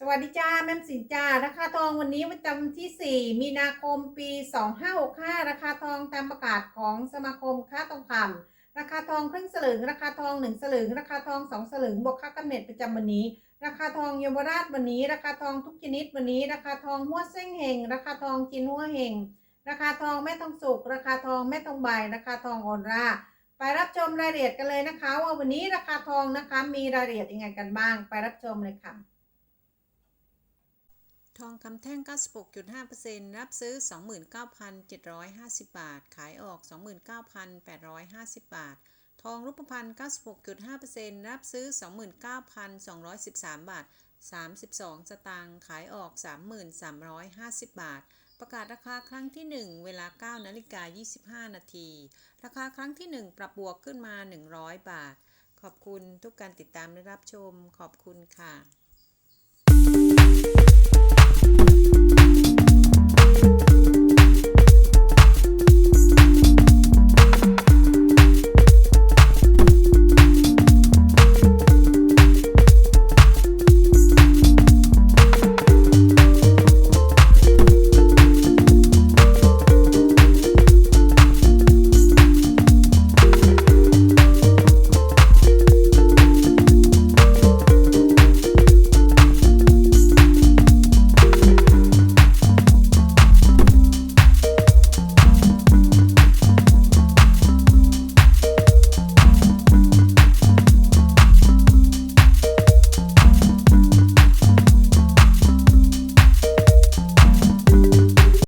สวัสดีจ้าแม่มสินจ้าราคาทองวันนี้ประจำที่ 4 มีนาคมปี 2565 ราคาทองตามประกาศของสมาคมค้าทองคำราคาทองครึ่งสลึง ราคาทอง 1 สลึง ราคาทอง 2 สลึงบวกค่ากำเนิดประจำวันนี้ ราคาทองเยาวราชวันนี้ ราคาทองทุกชนิดวันนี้ ราคาทองหัวเส้งเฮงราคาทองจินหัวเฮงราคาทองแม่ทองสุกราคาทองแม่ทองใบ ราคาทองออนราไปรับชมรายละเอียดกันเลยนะคะ ว่าวันนี้ราคาทองนะคะมีรายละเอียดยังไงกันบ้าง ไปรับชมเลยค่ะ ทองคำแท่ง 96.5%รับซื้อ 29,750 บาท ขายออก 29,850 บาท ทองรูปพรรณ96.5%รับซื้อ 29,213 บาท 32 สตางค์ขายออก 3,350 บาท ประกาศราคาครั้งที่ 1 เวลา 9นาฬิกา25 นาที ราคาครั้งที่ 1 ปรับบวกขึ้นมา 100 บาท ขอบคุณทุกการติดตามและรับชม ขอบคุณค่ะ